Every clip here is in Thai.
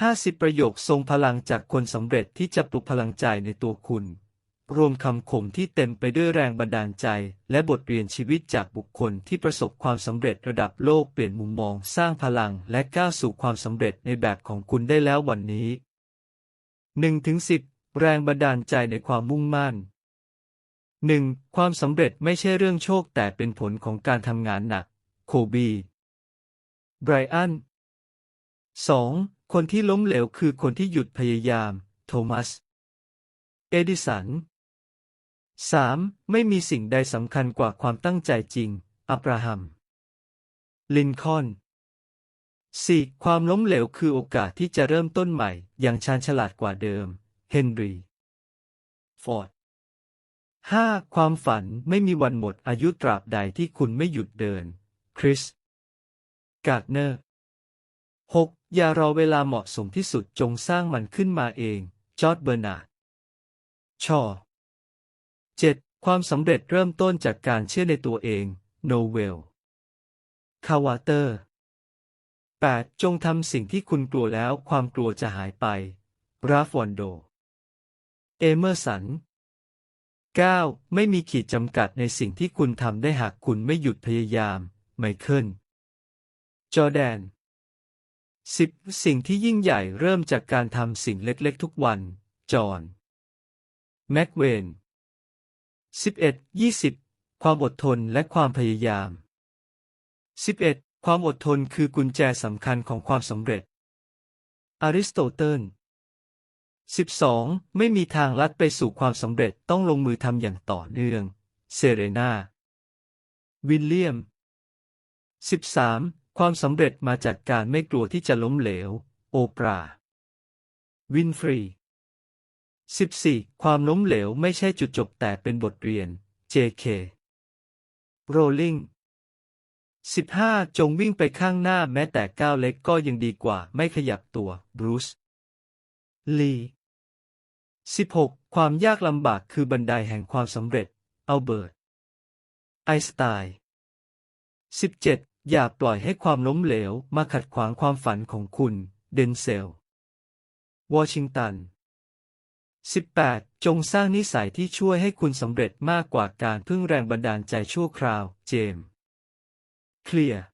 50 ประโยคทรงพลังจากคนสำเร็จที่จะปลุกพลังใจในตัวคุณ รวมคำคมที่เต็มไปด้วยแรงบันดาลใจ และบทเรียนชีวิตจากบุคคลที่ประสบความสำเร็จระดับโลกเปลี่ยนมุมมองสร้างพลังและก้าวสู่ความสำเร็จในแบบของคุณได้แล้ววันนี้ 1-10 แรงบันดาลใจในความมุ่งมั่น 1. ความสำเร็จไม่ใช่เรื่องโชคแต่เป็นผลของการทำงานหนัก โคบี ไบรอัน 2. คนที่ล้มเหลวคือคนที่หยุดพยายาม โทมัส เอดิสัน 3. ไม่มีสิ่งใดสำคัญกว่าความตั้งใจจริง อับราฮัม ลินคอล์น 4. ความล้มเหลวคือโอกาสที่จะเริ่มต้นใหม่ อย่างชาญฉลาดกว่าเดิม เฮนรี ฟอร์ด 5. ความฝันไม่มีวันหมดอายุตราบใดที่คุณไม่หยุดเดิน คริส การ์เนอร์ 6. อย่ารอเวลาเหมาะสมที่สุดจงสร้างมันขึ้นมาเอง จอร์ดเบอร์นาร์ดชอ 7. ความสำเร็จเริ่มต้นจากการเชื่อในตัวเอง โนเวล คาวาเตอร์ 8. จงทำสิ่งที่คุณกลัวแล้วความกลัวจะหายไป ราฟวันโด เอเมอร์สัน 9. ไม่มีขีดจำกัดในสิ่งที่คุณทำได้หากคุณไม่หยุดพยายาม ไมเคิล จอแดน 10. สิ่งที่ยิ่งใหญ่เริ่มจากการทำสิ่งเล็กๆ ทุกวัน จอห์น แม็กเวน 11. 20. ความอดทนและความพยายาม 11. ความอดทนคือกุญแจสำคัญของความสำเร็จ อริสโตเติล 12. ไม่มีทางลัดไปสู่ความสำเร็จต้องลงมือทำอย่างต่อเนื่อง เซเรนา วิลเลียม 13. ความสำเร็จมาจากการไม่กลัวที่จะล้มเหลว โอปรา วินฟรี 14. ความล้มเหลวไม่ใช่จุดจบแต่เป็นบทเรียน JK โรลลิง 15. จงวิ่งไปข้างหน้าแม้แต่ก้าวเล็กก็ยังดีกว่าไม่ขยับตัวบรูซลี 16. ความยากลำบากคือบันไดแห่งความสำเร็จอัลเบิร์ตไอน์สไตน์ 17. อย่าปล่อยให้ความล้มเหลวมาขัดขวางความฝันของคุณ เดนเซล วอชิงตัน 18. จงสร้างนิสัยที่ช่วยให้คุณสำเร็จมากกว่าการพึ่งแรงบันดาลใจชั่วคราว เจมส์เคลียร์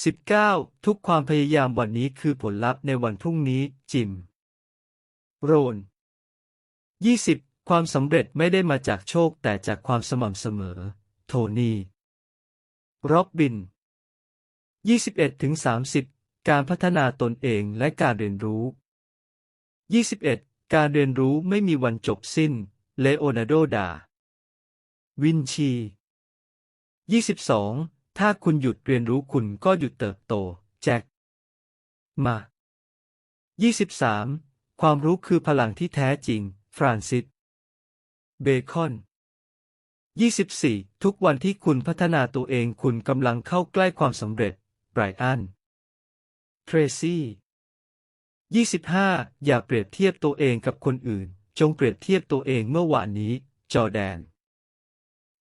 19. ทุกความพยายามวันนี้คือผลลัพธ์ในวันพรุ่งนี้ จิม โรน 20. ความสำเร็จไม่ได้มาจากโชคแต่จากความสม่ำเสมอ โทนี่ ร็อบบิน 21-30 การพัฒนาตนเองและการเรียนรู้ 21. การเรียนรู้ไม่มีวันจบสิ้น เลโอนาร์โด ดา วินชี 22. ถ้าคุณหยุดเรียนรู้คุณก็หยุดเติบโต แจ็ค มา 23. ความรู้คือพลังที่แท้จริง ฟรานซิส เบคอน 24. ทุกวันที่คุณพัฒนาตัวเองคุณกำลังเข้าใกล้ความสำเร็จไบรอัน เทรซี่ 25. อย่าเปรียบเทียบตัวเองกับคนอื่น จงเปรียบเทียบตัวเองเมื่อวานนี้ จอแดน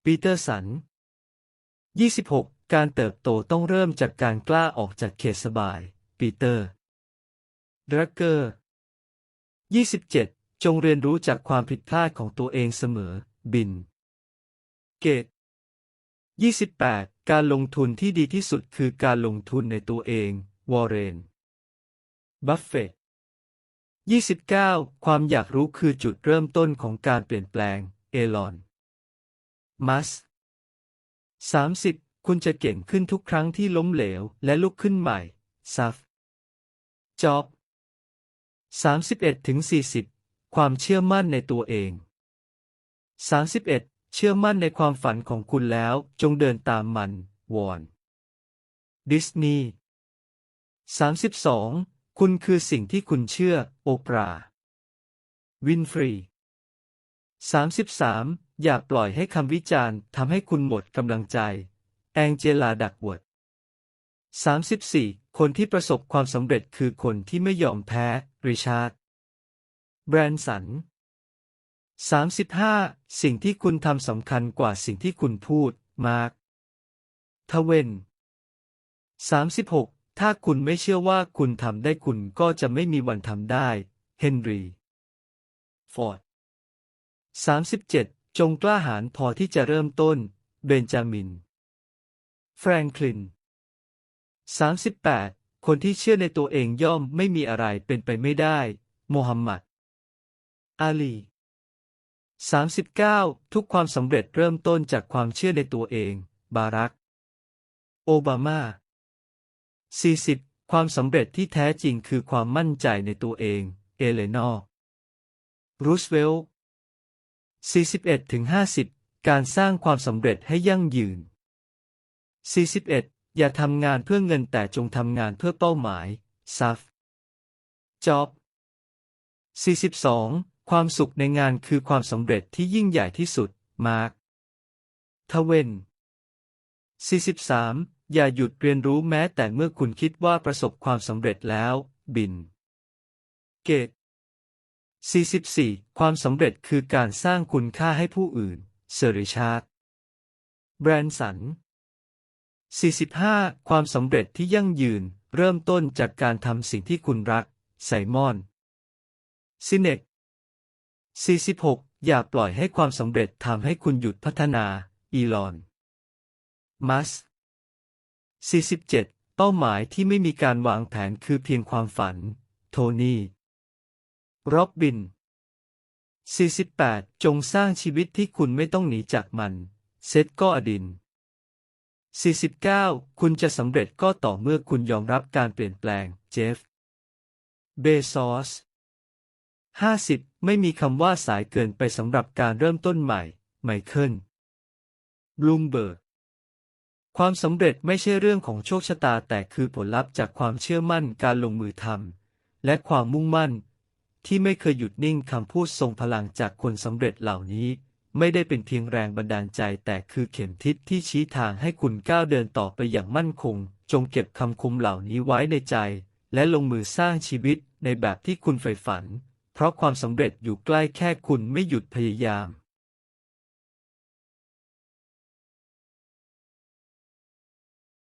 ปีเตอร์สัน 26. การเติบโตต้องเริ่มจากการกล้าออกจากเขตสบาย ปีเตอร์ดรักเกอร์ 27. จงเรียนรู้จากความผิดพลาดของตัวเองเสมอ บิน เกต 28. การลงทุนที่ดีที่สุดคือการลงทุนในตัวเอง วอร์เรน บัฟเฟตต์ 29. ความอยากรู้คือจุดเริ่มต้นของการเปลี่ยนแปลง เอลอน มัส 30. คุณจะเก่งขึ้นทุกครั้งที่ล้มเหลว และลุกขึ้นใหม่ ซัฟ จ็อบ31-40 ความเชื่อมั่นในตัวเอง 31. เชื่อมั่นในความฝันของคุณแล้วจงเดินตามมัน วอน ดิสนีย์ 32. คุณคือสิ่งที่คุณเชื่อ โอปรา วินฟรี 33. อย่าปล่อยให้คำวิจารณ์ทำให้คุณหมดกำลังใจ แองเจลาดักวิร์ด 34. คนที่ประสบความสำเร็จคือคนที่ไม่ยอมแพ้ ริชาร์ด แบรนสัน 35. สิ่งที่คุณทำสำคัญกว่าสิ่งที่คุณพูด มาร์คทเวน 36. ถ้าคุณไม่เชื่อว่าคุณทำได้คุณก็จะไม่มีวันทำได้ เฮนรี่ฟอร์ด 37 จงกล้าหาญพอที่จะเริ่มต้น เบนจามิน แฟรงคลิน 38 คนที่เชื่อในตัวเองย่อมไม่มีอะไรเป็นไปไม่ได้ โมฮัมหมัด อาลี 39 ทุกความสำเร็จเริ่มต้นจากความเชื่อในตัวเอง บารัก โอบามา 40 ความสำเร็จที่แท้จริงคือความมั่นใจในตัวเอง เอเลนอร์ รูสเวลต์41ถึง50 การสร้างความสำเร็จให้ยั่งยืน 41 อย่าทำงานเพื่อเงินแต่จงทำงานเพื่อเป้าหมาย ซัฟจ็อบ 42 ความสุขในงานคือความสำเร็จที่ยิ่งใหญ่ที่สุด มาร์ค ทเวน 43 อย่าหยุดเรียนรู้แม้แต่เมื่อคุณคิดว่าประสบความสำเร็จแล้ว บิน เกต 44 ความสำเร็จคือการสร้างคุณค่าให้ผู้อื่น เซอริชาร์ดแบรนสัน 45 ความสำเร็จที่ยั่งยืน เริ่มต้นจากการทำสิ่งที่คุณรัก ไซมอน ซินเนก 46 อย่าปล่อยให้ความสำเร็จทำให้คุณหยุดพัฒนา อีลอน มัส47 เป้าหมายที่ไม่มีการวางแผนคือเพียงความฝัน โทนี่ร็อบบิน 48 จงสร้างชีวิตที่คุณไม่ต้องหนีจากมัน เซตก็อดิน 49 คุณจะสำเร็จก็ต่อเมื่อคุณยอมรับการเปลี่ยนแปลง เจฟ เบซอส 50 ไม่มีคำว่าสายเกินไปสำหรับการเริ่มต้นใหม่ ไมเคิล บลูมเบิร์ก ความสำเร็จไม่ใช่เรื่องของโชคชะตาแต่คือผลลัพธ์จากความเชื่อมั่นการลงมือทำและความมุ่งมั่น ที่ไม่เคยหยุดนิ่งคำพูดทรงพลังจากคนสำเร็จเหล่านี้ ไม่ได้เป็นเพียงแรงบันดาลใจแต่คือเข็มทิศที่ชี้ทางให้คุณก้าวเดินต่อไปอย่างมั่นคง จงเก็บคำคมเหล่านี้ไว้ในใจ และลงมือสร้างชีวิตในแบบที่คุณใฝ่ฝัน เพราะความสำเร็จอยู่ใกล้แค่คุณไม่หยุดพยายาม